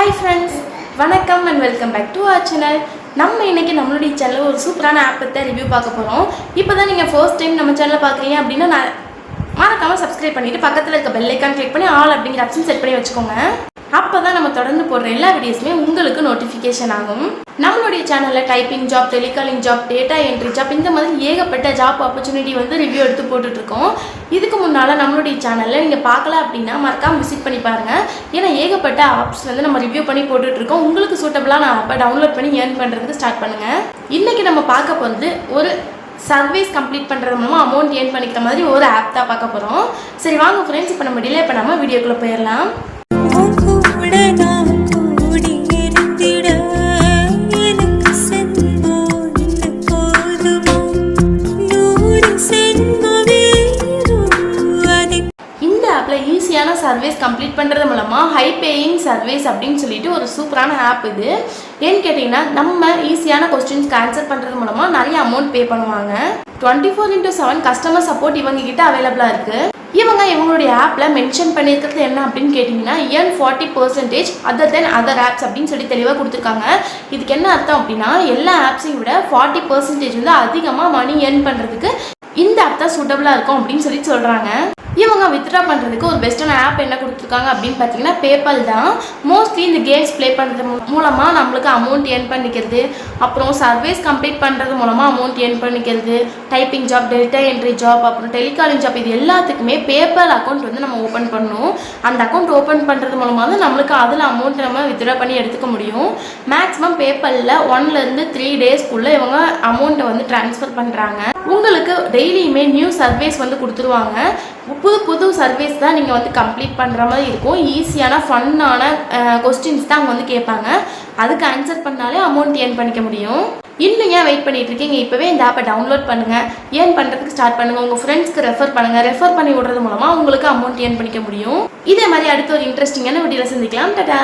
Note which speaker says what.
Speaker 1: Hi friends வணக்கம் and welcome back to our channel நம்ம இன்னைக்கு நம்மளுடைய சேனலில் ஒரு சூப்பரான ஆப் பற்றி ரிவ்யூ பார்க்க போகிறோம் இப்போ தான் நீங்கள் ஃபர்ஸ்ட் டைம் நம்ம சேனலை பார்க்குறீங்க அப்படின்னா நான் மறக்காமல் சப்ஸ்கிரைப் பண்ணிவிட்டு பக்கத்தில் இருக்க பெல் ஐக்கான் கிளிக் பண்ணி ஆல் அப்படிங்கிற ஆப்ஷன் செட் பண்ணி வச்சுக்கோங்க. அப்போ தான் நம்ம தொடர்ந்து போடுற எல்லா வீடியோஸுமே உங்களுக்கு நோட்டிஃபிகேஷன் ஆகும். நம்மளுடைய சேனலில் typing job telecalling job data entry job இந்த மாதிரி ஏகப்பட்ட ஜாப் ஆப்பர்ச்சுனிட்டி வந்து ரிவ்யூ எடுத்து போட்டுட்ருக்கோம். இதுக்கு முன்னால் நம்மளுடைய சேனலில் நீங்கள் பார்க்கல அப்படின்னா மறக்காமல் விசிட் பண்ணி பாருங்கள் ஏன்னா ஏகப்பட்ட ஆப்ஸ் வந்து நம்ம ரிவ்யூ பண்ணி போட்டுட்ருக்கோம். உங்களுக்கு சூட்டபிளாக நான் ஆப்பை டவுன்லோட் பண்ணி ஏர்ன் பண்ணுறதுக்கு ஸ்டார்ட் பண்ணுங்கள் இன்றைக்கி நம்ம பார்க்க போகிறது ஒரு சர்வீஸ் கம்ப்ளீட் பண்ணுறது மூலமாக அமௌண்ட் ஏர்ன் பண்ணிக்கிற மாதிரி ஒரு ஆப் தான் பார்க்க போகிறோம் சரி வாங்க ஃப்ரெண்ட்ஸ் இப்போ நம்ம டிலே பண்ணாமல் வீடியோக்குள்ளே போயிடலாம். இந்த ஆப்பில் ஈஸியான சர்வீஸ் கம்ப்ளீட் பண்ணுறது மூலமாக ஹை பேயிங் சர்வீஸ் அப்படின்னு சொல்லிட்டு ஒரு சூப்பரான ஆப் இது. ஏன்னு கேட்டிங்கன்னா நம்ம ஈஸியான கொஸ்டின்ஸ்க்கு ஆன்சர் பண்ணுறது மூலமாக நிறைய அமௌண்ட் பே பண்ணுவாங்க. Twenty four into seven customer support இவங்க கிட்ட அவைலபிளாக இருக்குது இவங்க இவங்களுடைய ஆப்பில் மென்ஷன் பண்ணியிருக்கிறது என்ன அப்படின்னு கேட்டிங்கன்னா ஏன் forty percentage other then other apps அப்படின்னு சொல்லி தெளிவாக கொடுத்துருக்காங்க. இதுக்கு என்ன அர்த்தம் அப்படின்னா எல்லா ஆப்ஸையும் விட ஃபார்ட்டி பர்சன்டேஜ் வந்து அதிகமாக மணி ஏர்ன் பண்ணுறதுக்கு இந்த ஆப் தான் சூட்டபுளாக இருக்கும் அப்படின்னு சொல்லி சொல்கிறாங்க இவங்க வித்ட்ரா பண்ணுறதுக்கு ஒரு பெஸ்ட்டான ஆப் என்ன கொடுத்துருக்காங்க அப்படின்னு பார்த்தீங்கன்னா பேபால் தான். மோஸ்ட்லி இந்த கேம்ஸ் ப்ளே பண்ணுறது மூலமாக நம்மளுக்கு அமௌண்ட் ஏர்ன் பண்ணிக்கிறது. அப்புறம் சர்வீஸ் கம்ப்ளீட் பண்ணுறது மூலமாக அமௌண்ட் ஏர்ன் பண்ணிக்கிறது. டைப்பிங் ஜாப் டெல்டா என்ட்ரி ஜாப் அப்புறம் டெலிகாலிங் ஜாப் இது எல்லாத்துக்குமே பேபால் அக்கௌண்ட் வந்து நம்ம ஓப்பன் பண்ணணும். அந்த அக்கௌண்ட் ஓப்பன் பண்ணுறது மூலமாக தான் நம்மளுக்கு அதில் அமௌண்ட் நம்ம வித்ட்ரா பண்ணி எடுத்துக்க முடியும். மேக்ஸிமம் பேப்பரில் ஒன்லேருந்து த்ரீ டேஸ்க்குள்ளே இவங்க அமௌண்ட்டை வந்து ட்ரான்ஸ்ஃபர் பண்ணுறாங்க உங்களுக்கு டெய்லியுமே நியூ சர்வீஸ் வந்து கொடுத்துருவாங்க. புது புது சர்வீஸ் தான் நீங்கள் வந்து கம்ப்ளீட் பண்ணுற மாதிரி இருக்கும். ஈஸியான ஃபன்னான கொஸ்டின்ஸ் தான் அவங்க வந்து கேட்பாங்க. அதுக்கு ஆன்சர் பண்ணாலே அமௌண்ட் ஏர்ன் பண்ணிக்க முடியும். இன்னும் ஏன் வெயிட் பண்ணிட்டு இருக்கீங்க இப்போவே இந்த ஆப்பை டவுன்லோட் பண்ணுங்கள் ஏன் பண்ணுறதுக்கு ஸ்டார்ட் பண்ணுங்கள் உங்கள் ஃப்ரெண்ட்ஸ்க்கு ரெஃபர் பண்ணுங்கள் ரெஃபர் பண்ணி விடுறது மூலமாக உங்களுக்கு அமௌண்ட் ஏர்ன் பண்ணிக்க முடியும். இதே மாதிரி அடுத்த ஒரு இன்ட்ரெஸ்டிங்கான வீடியோவில் சந்திக்கலாம். டடா